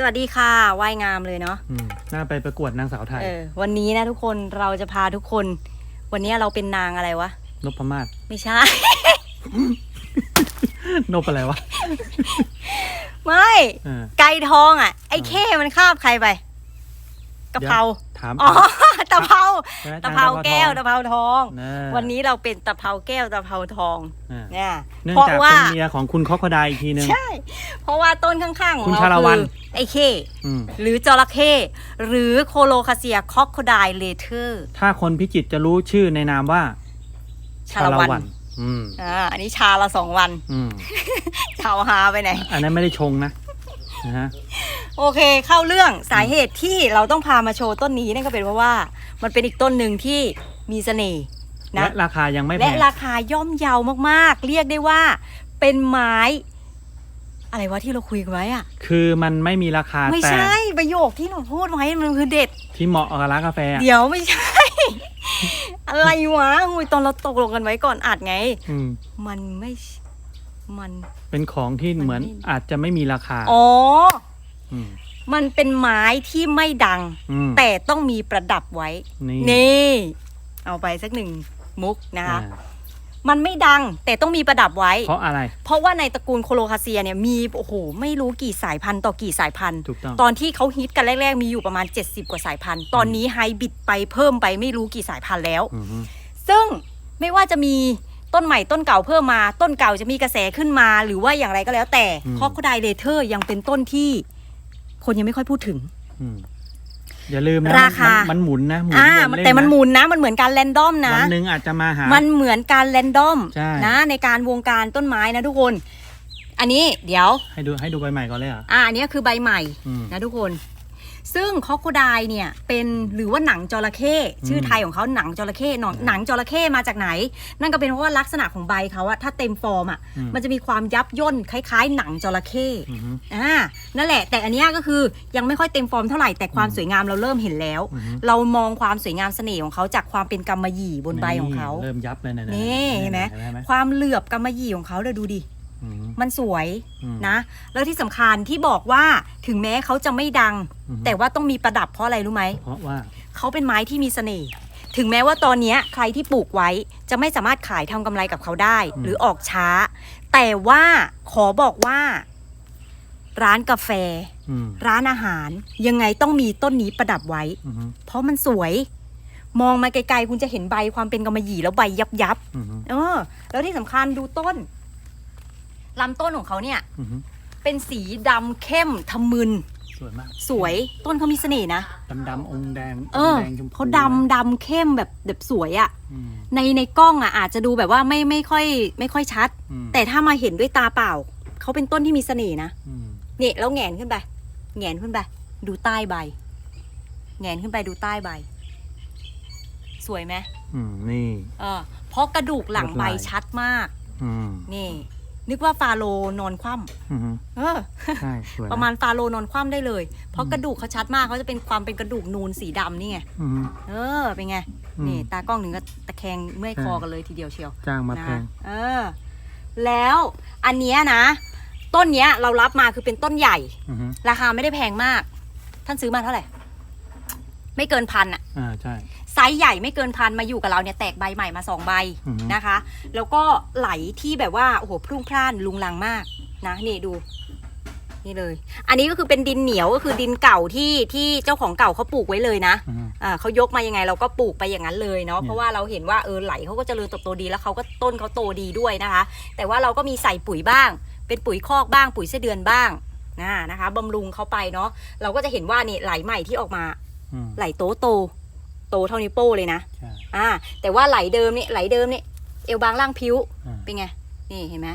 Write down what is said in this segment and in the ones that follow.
สวัสดีค่ะว่ายงามเลยเนาะอืมน่าไปประกวดนางสาวไทยเออวันนี้นะทุกคนเราจะพาทุกคน วันนี้เราเป็นนางอะไรวะนพมาศ ไม่ใช่ นพอะไรวะไม่ เออไก่ทองอะ ไอ้เข้มันคาบใครไปกะเพรา ถาม อ๋อตะเภาใช่ไหมตะเภาแก้วตะเภาทอง นะ วันนี้เราเป็นตะเภาแก้วตะเภาทองอ่าเนี่ยเนื่องเพราะจากว่าเป็นเมียของคุณคอกระไดอีกทีนึง ใช่ เพราะว่าต้นข้างๆของคุณเราชาละวัคืล อไอ้เข้อืมหรือจระเข้หรือโคโลคาเซียคอกโคไดเลเทอร์ถ้าคนพิจิตรจะรู้ชื่อในนามว่าชาละวันอืมอ่าอันนี้ชาละสองวันอืมชาวฮาไปไหน อันนั้นไม่ได้ชงนะ นะฮะ โอเคเข้าเรื่องสาเหตุที่เราต้องพามาโชว์ต้นนี้นั่นก็เป็นเพราะว่ามันเป็นอีกต้นหนึ่งที่มีเสน่ห์นะและราคายังไม่แพและงราคาย่อมเยาวมากๆ เรียกได้ว่าเป็นไม้ อะไรวะที่เราคุยกันไว้อะคือมันไม่มีราคาไม่แต่ใช่ประโยคที่เราพูดไว้มันคือเด็ด ที่เหมาะกับร้านกาแฟอะเดี๋ยวไม่ใช่ อะไรวะอุยตอนเราตกลงกันไว้ก่อนอัดไง อืม มันไม่ มัน เป็นของที่มันเหมือนไม่ อาจจะไม่มีราคาอ๋ออืมมันเป็นไม้ที่ไม่ดัง อืม แต่ต้องมีประดับไว้ นี่ นี่ เอาไปสักหนึ่งมุกนะคะ อ่ามันไม่ดังแต่ต้องมีประดับไว้ เพราะอะไร เพราะว่าในตระกูลโคโลคาเซียเนี่ยมีโอ้โหไม่รู้กี่สายพันธุ์ต่อกี่สายพันธุ์ ถูกต้อง ตอนที่เขาฮิตกันแรกๆ มีอยู่ประมาณ 70 กว่าสายพันธุ์ ตอนนี้ไฮบริดไปเพิ่มไปไม่รู้กี่สายพันธุ์แล้ว อืมฮึซึ่งไม่ว่าจะมี ต้นใหม่ต้นเก่าเพิ่มมา ต้นเก่าจะมีกระแสขึ้นมา หรือว่าอย่างไรก็แล้วแต่คอกโคไดเลเทอร์ยังเป็นต้นที่คนยังไม่ค่อยพูดถึงอืมอย่าลืมนะราคานมันหมุนนะหมุนอ่าวนเล่แต่มันหะมุนนะ มันเหมือนการแรนดอมนะวันหนึ่งอาจจะมาหา มันเหมือนการแรนดอมใช่นะ ในการวงการต้นไม้นะทุกคน อันนี้เดี๋ยว ให้ดูให้ดูใบใหม่ก่อนเลยเหรอะอ่าอันนี้คือใบใหม่อืมนะทุกคน ซึ่งคอกโคไดเนี่ยเป็นหรือว่าหนังจระเข้ชื่อไทยของเขาหนังจระเข้หนังหนังจระเข้มาจากไหน นั่นก็เป็นเพราะว่าลักษณะของใบเขาอะถ้าเต็มฟอร์มอะอืมมันจะมีความยับย่นคล้าย ๆ หนังจระเข้อืมฮึอ่านั่นแหละ แต่อันเนี้ยก็คือยังไม่ค่อยเต็มฟอร์มเท่าไหร่แต่ความสวยงามเราเริ่มเห็นแล้วอืมฮึเรามองความสวยงามเสน่ห์ของเขาจากความเป็นกำมะหยี่บนใบของเขาเริ่มยับเลยนะนี่เห็นไหมเห็นไหมความเหลือบกำมะหยี่ของเขาเลยดูดิอื มมันสวยอืมนะ แล้วที่สำคัญที่บอกว่าถึงแม้เขาจะไม่ดังอืมแต่ว่าต้องมีประดับเพราะอะไรรู้ไหมเพราะว่าเขาเป็นไม้ที่มีเสน่ห์ถึงแม้ว่าตอนเนี้ยใครที่ปลูกไว้จะไม่สามารถขายทำกำไรกับเขาได้ หรือออกช้า แต่ว่าขอบอกว่า ร้านกาแฟอืมร้านอาหารยังไงต้องมีต้นนี้ประดับไว้อืมฮึเพราะมันสวยมองมาไกลๆ คุณจะเห็นใบความเป็นกำมะหยี่แล้วใบยับยับอืมฮึๆเออ แล้วที่สำคัญดูต้น ลำต้นของเขาเนี่ย อืมฮึเป็นสีดำเข้มทะมึน สวยมากสวยต้นเขามีเสน่ห์นะ ดำดำๆองค์แดงเอองอค์แดงชมพูเขาดำดำเข้มแบบแบบสวยอะ อืมในในกล้องอะอาจจะดูแบบว่าไม่ไม่ค่อยไม่ค่อยชัด อืมแต่ถ้ามาเห็นด้วยตาเปล่า เขาเป็นต้นที่มีเสน่ห์นะอืมนี่แล้วแหงนขึ้นไปแหงนขึ้นไป ดูใต้ใบแหงนขึ้นไปดูใต้ใบ สวยไหมอืมนี่ เออเพราะกระดูกหลังใบลวดลาย ชัดมาก อืม นี่ นึกว่าฟาโลนอนคว่อืมฮึำเออใช่สวยนประมาณฟาโลนอนคว่ำได้เลย เพราะกระดูกเขาชัดมากเขาจะเป็นความเป็นกระดูกนูนสีดำนี่ไง อืมฮึเออ เป็นไง อืมนี่ ตากล้องถึงก็ตะแคงเมื่อยคอใช่กันเลยทีเดียวเชียวจ้างมานะแพง เออ แล้วอันเนี้ยนะ ต้นเนี้ยเรารับมาคือเป็นต้นใหญ่ อืมฮึราคาไม่ได้แพงมาก ท่านซื้อมาเท่าไหร่ ไม่เกินพันอะอ่าใช่ ไซส์ใหญ่ไม่เกินพันมาอยู่กับเราเนี่ยแตกใบใหม่มาสองใบอือฮึ นะคะ แล้วก็ไหลที่แบบว่าโอ้โหพรุ่งพล่านลุงลังมากนะนี่ดู นี่เลย อันนี้ก็คือเป็นดินเหนียวก็คือดินเก่าที่ที่เจ้าของเก่าเขาปลูกไว้เลยนะ อืมฮึอ่าเขายกมายังไงเราก็ปลูกไปอย่างนั้นเลยเนาะเนี่ย เพราะว่าเราเห็นว่าเออไหลเขาก็เจริญเติบโตดีแล้วเขาก็ต้นเขาโตดีด้วยนะคะ แต่ว่าเราก็มีใส่ปุ๋ยบ้าง เป็นปุ๋ยคอกบ้าง ปุ๋ยไส้เดือนบ้างนะนะคะบำรุงเขาไปเนาะเราก็จะเห็นว่านี่ไหลใหม่ที่ออกมาอืมไหลโตโต โตเท่านิ้วโป้เลยนะใช่อ่า แต่ว่าไหลเดิมนี่ไหลเดิมนี่เอวบางล่างพิ้วอ่าเป็นไงนี่เห็นไหม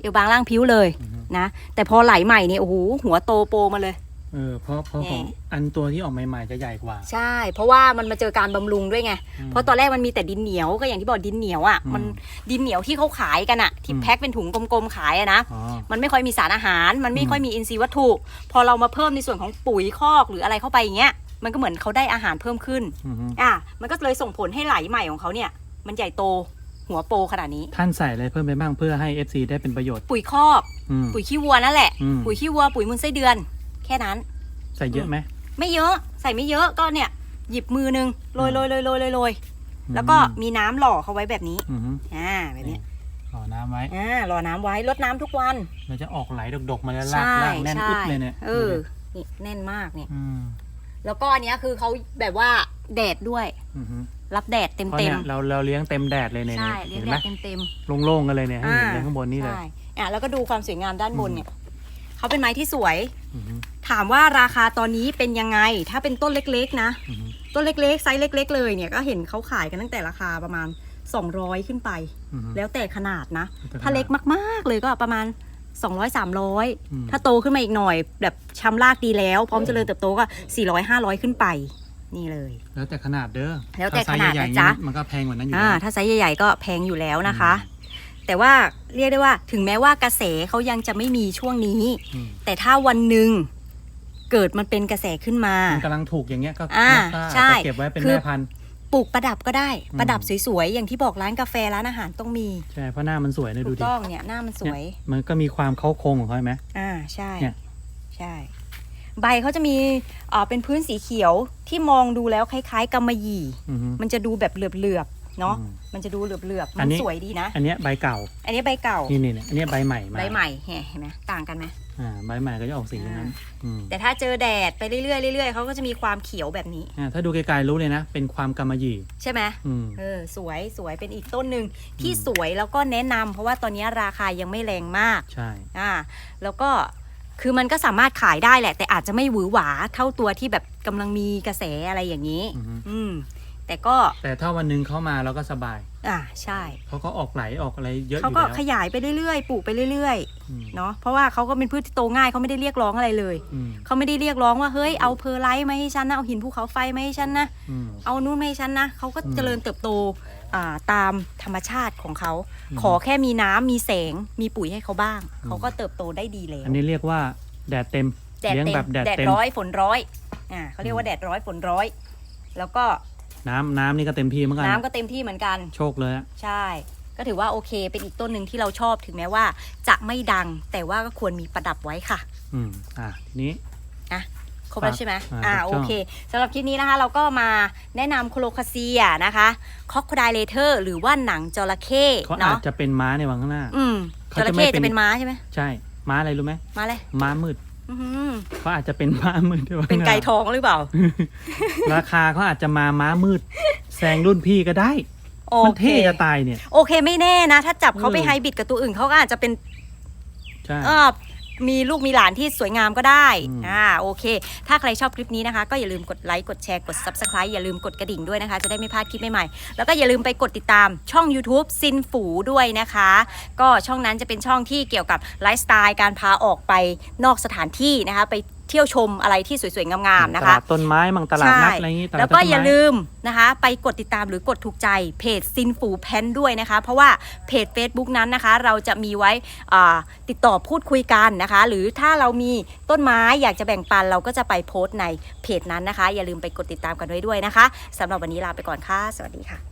เอวบางล่างพิ้วเลยอืมฮึนะแต่พอไหลใหม่นี่โอ้โหหัวโตโปมาเลย เออเพราะเพราะแน่ของอันตัวที่ออกใหม่ๆจะใหญ่กว่า ใช่ เพราะว่ามันมาเจอการบำรุงด้วยไง อืมเพราะตอนแรกมันมีแต่ดินเหนียวก็อย่างที่บอกดินเหนียวอะ่ะ อืมมันดินเหนียวที่เขาขายกันอะ่ะ ที่อืม แพ็คเป็นถุงกลมๆขายอะนะ อ๋อ มันไม่ค่อยมีสารอาหาร มันไม่อืม ค่อยมีอินทรีย์วัตถุ พอเรามาเพิ่มในส่วนของปุ๋ยคอกหรืออะไรเข้าไปอย่างเงี้ย มันก็เหมือนเขาได้อาหารเพิ่มขึ้น อืมฮึอะมันก็เลยส่งผลให้ไหลใหม่ของเขาเนี่ย มันใหญ่โตหัวโปขนาดนี้ ท่านใส่อะไรเพิ่มไปบ้างเพื่อให้ FC ได้เป็นประโยชน์ปุ๋ยคอกอืม ปุ๋ยขี้วัวนั่นแหละ อืม ปุ๋ยขี้วัวปุ๋ยมูลไส้เดือน แค่นั้น ใส่เยอะไหม ไม่เยอะใส่ไม่เยอะก็เนี่ย หยิบมือหนึงโรยโรยโรยโรยโรยโรยแล้วก็มีน้ำหล่อเขาไว้แบบนี้อือฮึอ่าแบบเนี้ยต่อน้ำไว้ อ่ารอน้ำไว้ลดน้ำทุกวันเราจะออกไหลดกๆมาแล้วลากใช่ลากแน่นใช่อึ๊บเลยเนี่ยเออนี่แน่นมากเนี่ย อืม แล้วก็อันเนี้ยคือเขาแบบว่าแดดด้วย อือฮึรับแดดเต็มเพราะเต็เนี่มยเราเราเลี้ยงเต็มแดดเลยเนี่ยใช่เนี่ยเลี้ยงเห็นแดไหมดเต็มเต็ม โล่งๆกันเลยเนี่ยๆให้เห็นเลยข้างบนนี่เลยใช่อะแล้วก็ดูความสวยงามด้านบนเนี่ยเขาเป็นไม้ที่สวย อือฮึถามว่าราคาตอนนี้เป็นยังไง ถ้าเป็นต้นเล็กๆนะ อือฮึต้นเล็กๆ ไซส์เล็ก ๆ เลยเนี่ยก็เห็นเขาขายกันตั้งแต่ราคาประมาณ 200 ขึ้นไป อือฮึ แล้วแต่ขนาดนะ แล้วแต่ถ้าเล็กมากๆเลยก็ประมาณ 200อืม300ถ้าโตขึ้นมาอีกหน่อย แบบชำรากดีแล้ว พร้อมเจริญเติบโตก็400 500ขึ้นไป นี่เลย แล้วแต่ขนาดเด้อแล้วแต่ถ้ไซส์ขนาดใหญ่ๆนะจ๊ะนี่มันก็แพงกว่านั้นอยู่อ่าแล้วถ้าไซส์ใหญ่ๆก็แพงอยู่แล้วนะคะ แต่ว่าเรียกได้ว่าถึงแม้ว่ากระแสเขายังจะไม่มีช่วงนี้อืมแต่ถ้าวันหนึ่งเกิดมันเป็นกระแสขึ้นมา มันกำลังถูกอย่างเงี้ยก็อ่าก็ใช่จะเก็บไว้เป็นคือแม่พันธุ์ ปลูกประดับก็ได้อืมประดับสวยๆ อย่างที่บอกร้านกาแฟร้านอาหารต้องมี ใช่ เพราะหน้ามันสวยนะถูดูกดิต้องเนี่ยหน้ามันสวยมันก็มีความเข้าโครงของเขาเห็นไหม อ่าใช่เนี่ย ใช่ ใบเขาจะมีเอ่อเป็นพื้นสีเขียวที่มองดูแล้วคล้ายๆกำมะหยี่ อือฮึ มันจะดูแบบเหลือบๆเนาะอืมมันจะดูเหลือบๆอัมันนนี้ สวยดีนะ อันเนี้ยใบเก่า อันนี้ใบเก่านี่นี่เนี่ยอันเนี้ยใบใหม่มา ใบใหม่เห็นเห็นไหมต่างกันไหมอ่าใบใหม่ก็จะออกสีอย่างนั้นอืมแต่ถ้าเจอแดดไปเรื่อยๆเรื่อยๆเขาก็จะมีความเขียวแบบนี้ อ่าถ้าดูไกลๆรู้เลยนะ เป็นความกำมะหยี่ใช่ไหมอืม เออสวยสวยเป็นอีกต้นหนึ่งที่อืม สวยแล้วก็แนะนำเพราะว่าตอนนี้ราคายังไม่แรงมาก ใช่ อ่าแล้วก็คือมันก็สามารถขายได้แหละ แต่อาจจะไม่หวือหวาเท่าตัวที่แบบกำลังมีกระแสอะไรอย่างนี้ อือฮึ อืม แต่ก็แต่ถ้าวันหนึ่งเขามาเราก็สบาย อ่าใช่ เขาก็ออกไหลออกอะไรเยอะอเขายู่ก็แล้วขยายไปเรื่อยๆ ปลูกไปเรื่อยอืมๆ เนาะ เพราะว่าเขาก็เป็นพืชที่โตง่ายเขาไม่ได้เรียกร้องอะไรเลย อืมเขาไม่ได้เรียกร้องว่าเฮ้ยเอาเพอร์ไลท์มาให้ฉันนะเอาหินภูเขาไฟมาให้ฉันนะ อืม เอานู่นมาให้ฉันนะเขาก็อืมเจริญเติบโตอ่าตามธรรมชาติของเขา อืม ขอแค่มีน้ำมีแสงมีปุ๋ยให้เขาบ้าง เขาก็เติบโตได้ดีแล้วอันนี้เรียกว่าแดดเต็มแดดเลี้ยงเต็มแบบแดดแดดเต็ม ร้อยฝนร้อยอ่าเขาเรียกอืว่ามแดดร้อยฝนร้อย แล้วก็ น้ำน้ำนี่ก็เต็มที่เหมือนกันน้ำก็เต็มที่เหมือนกัน โชคเลยอะใช่ ก็ถือว่าโอเค เป็นอีกต้นหนึ่งที่เราชอบถึงแม้ว่า จะไม่ดังแต่ว่าก็ควรมีประดับไว้ค่ะ อืมอ่าทีนี้ ครบแล้วใช่ไหมอ่าอ่า ถูกโอต้องเคสำหรับคลิปนี้นะคะ เราก็มาแนะนำโคโลคาเซียนะคะคอกโคไดเลเทอร์หรือว่าหนังจระเข้เขาอาจเนาะจะเป็นม้าในวันข้างหน้า อืมจเขาระจะไม่เข้เป็น จะเป็นม้าใช่ไหมใช่ ม้าอะไรรู้ไหมม้าเลย ม้ามืดอื้อหือ เขาอาจจะเป็นม้ามืดในวันเป็นข้างหน้าไก่ทองหรือเปล่า ราคาเขาอาจจะมาม้ามืดแซงรุ่นพี่ก็ได้โอมันเคเท่จะตายเนี่ย โอเคไม่แน่นะ ถ้าจับเขาไปเออไฮบริดกับตัวอื่นเขาก็อาจจะเป็นใช่เออ มีลูกมีหลานที่สวยงามก็ได้อืมอ่าโอเค ถ้าใครชอบคลิปนี้นะคะ ก็อย่าลืมกดไลค์กดแชร์กด subscribe อย่าลืมกดกระดิ่งด้วยนะคะ จะได้ไม่พลาดคลิปใหม่ๆ แล้วก็อย่าลืมไปกดติดตามช่อง YouTube ซินฝูด้วยนะคะ ก็ช่องนั้นจะเป็นช่องที่เกี่ยวกับไลฟ์สไตล์การพาออกไปนอกสถานที่นะคะไป เที่ยวชมอะไรที่สวยๆ งามๆ นะคะตลาดต้นไม้มั่งตลาดนัดอะไรอย่างงี้ตลาดแล้วก็ต้นไม้ อย่าลืมนะคะ ไปกดติดตามหรือกดถูกใจเพจซินฟูแพนด้วยนะคะ เพราะว่าเพจ Facebook นั้นนะคะ เราจะมีไว้อ่าติดต่อพูดคุยกันนะคะ หรือถ้าเรามีต้นไม้อยากจะแบ่งปันเราก็จะไปโพสต์ในเพจนั้นนะคะ อย่าลืมไปกดติดตามกันไว้ด้วยนะคะสำหรับวันนี้ลาไปก่อนค่ะ สวัสดีค่ะ